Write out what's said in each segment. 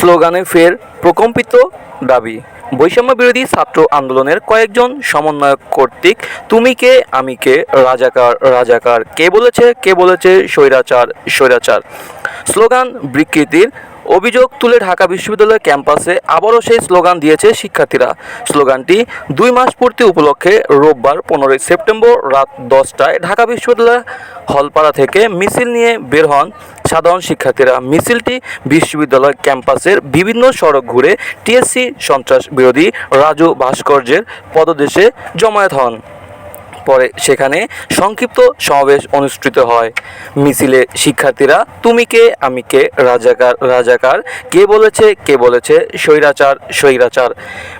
স্লোগানে ফের প্রকম্পিত দাবি। বৈষম্য বিরোধী ছাত্র আন্দোলনের কয়েকজন সমন্বয়ক কর্তৃক, তুমি কে, আমি কে, রাজাকার রাজাকার, কে বলেছে কে বলেছে, স্বৈরাচার স্বৈরাচার? স্লোগান বিকৃতির অভিযোগ তুলে ঢাকা বিশ্ববিদ্যালয় ক্যাম্পাসে আবারও সেই স্লোগান দিয়েছে শিক্ষার্থীরা। স্লোগানটি দুই মাস পূর্তি উপলক্ষে রোববার পনেরোই সেপ্টেম্বর রাত দশটায় ঢাকা বিশ্ববিদ্যালয় হলপাড়া থেকে মিছিল নিয়ে বের হন সাধারণ শিক্ষার্থীরা মিছিলটি বিশ্ববিদ্যালয় ক্যাম্পাসের বিভিন্ন সড়ক ঘুরে টিএসসি সন্ত্রাস বিরোধী রাজু ভাস্কর্যের পদদেশে জমায়েত হন। পরে সেখানে সংক্ষিপ্ত সমাবেশ অনুষ্ঠিত হয়। মিছিলে শিক্ষার্থীরা, তুমি কে? আমি কে? রাজাকার রাজাকার। কে বলেছে? কে বলেছে? স্বৈরাচার স্বৈরাচার।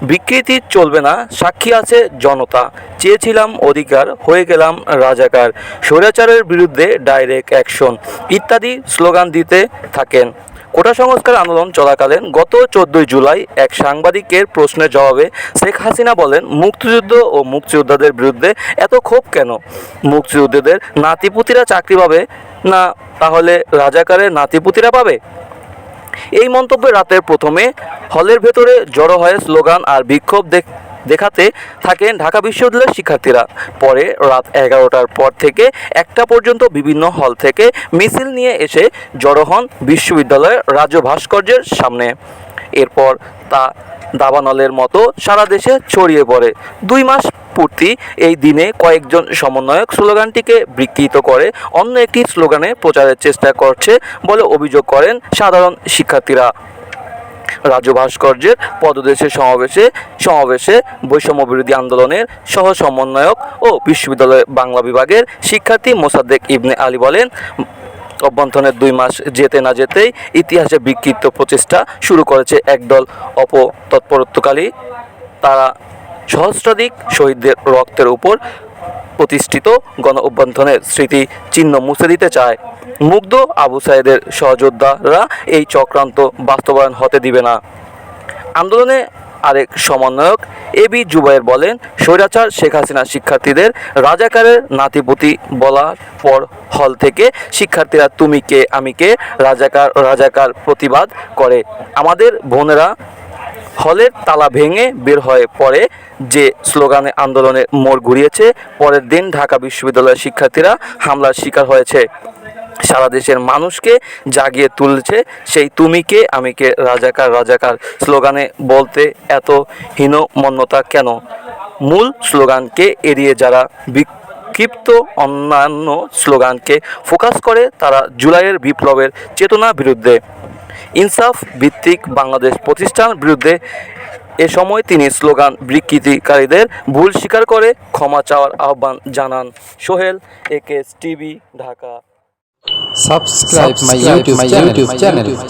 বিকৃতি চলবে না, সাক্ষী আছে জনতা। চেয়েছিলাম অধিকার, হয়ে গেলাম রাজাকার। স্বৈরাচারের বিরুদ্ধে ডাইরেক্ট অ্যাকশন। ইত্যাদি স্লোগান দিতে থাকেন। কোটা সংস্কার আন্দোলন চলাকালীন গত চোদ্দই জুলাই এক সাংবাদিকের প্রশ্নের জবাবে শেখ হাসিনা বলেন, মুক্তিযুদ্ধ ও মুক্তিযোদ্ধাদের বিরুদ্ধে এত ক্ষোভ কেন? মুক্তিযোদ্ধাদের নাতিপুতিরা চাকরি পাবে না তাহলে রাজাকারের নাতিপুতিরা পাবে? এই মন্তব্যে রাতের প্রথমে হলের ভেতরে জড়ো হয়ে স্লোগান আর বিক্ষোভ দেখ- দেখাতে থাকেন ঢাকা বিশ্ববিদ্যালয়ের শিক্ষার্থীরা। পরে রাত এগারোটার পর থেকে একটা পর্যন্ত বিভিন্ন হল থেকে মিছিল নিয়ে এসে জড়ো হন বিশ্ববিদ্যালয়ের রাজ্য ভাস্কর্যের সামনে। এরপর তা দাবানলের মতো সারা দেশে ছড়িয়ে পড়ে। দুই মাস পূর্তি এই দিনে কয়েকজন সমন্বয়ক স্লোগানটিকে বিকৃত করে অন্য একটি স্লোগানে প্রচারের চেষ্টা করছে বলে অভিযোগ করেন সাধারণ শিক্ষার্থীরা। রাজ্য ভাস্কর্যের পদদেশে সমাবেশে সমাবেশে বৈষম্য বিরোধী আন্দোলনের সহ সমন্বয়ক ও বিশ্ববিদ্যালয় বাংলা বিভাগের শিক্ষার্থী মোসাদ্দেক ইবনে আলী বলেন অভ্যন্তরের দুই মাস যেতে না যেতেই ইতিহাসে বিকৃত প্রচেষ্টা শুরু করেছে একদল অপতৎপরত্বকালী তারা সহস্রাধিক শহীদদের রক্তের উপর প্রতিষ্ঠিত গণ অভ্যন্তরের স্মৃতি চিহ্ন মুছে দিতে চায়। মুগ্ধ আবু সাইদের সহযোদ্ধারা এই চক্রান্ত বাস্তবায়ন হতে দিবে না। আন্দোলনে আরেক সমন্বয়ক এ বি জুবাইর বলেন, স্বৈরাচার শেখ হাসিনা শিক্ষার্থীদের রাজাকারের নাতিপুতি বলার পর হল থেকে, শিক্ষার্থীরা তুমি কে, আমি কে, রাজাকার রাজাকার প্রতিবাদ করে। আমাদের বোনেরা হলের তালা ভেঙে বের হয়ে পড়ে। যে স্লোগানে আন্দোলনের মোড় ঘুরিয়েছে, পরের দিন ঢাকা বিশ্ববিদ্যালয়ের শিক্ষার্থীরা হামলার শিকার হয়েছে। সারা দেশের মানুষকে জাগিয়ে তুলছে। সেই তুমি কে? আমি কে? রাজাকার রাজাকার। স্লোগানে বলতে এত হীনমন্যতা কেন? মূল স্লোগানকে এড়িয়ে যারা বিক্ষিপ্ত অন্যান্য স্লোগানকে ফোকাস করে, তারা জুলাইয়ের বিপ্লবের চেতনা বিরুদ্ধে ইনসাফ ভিত্তিক বাংলাদেশ প্রতিষ্ঠান বিরুদ্ধে এ সময় তিনি স্লোগান বিকৃতিকারীদের ভুল স্বীকার করে ক্ষমা চাওয়ার আহ্বান জানান। Sohel AKS TV, Dhaka. Subscribe, Subscribe my YouTube, my YouTube channel. channel.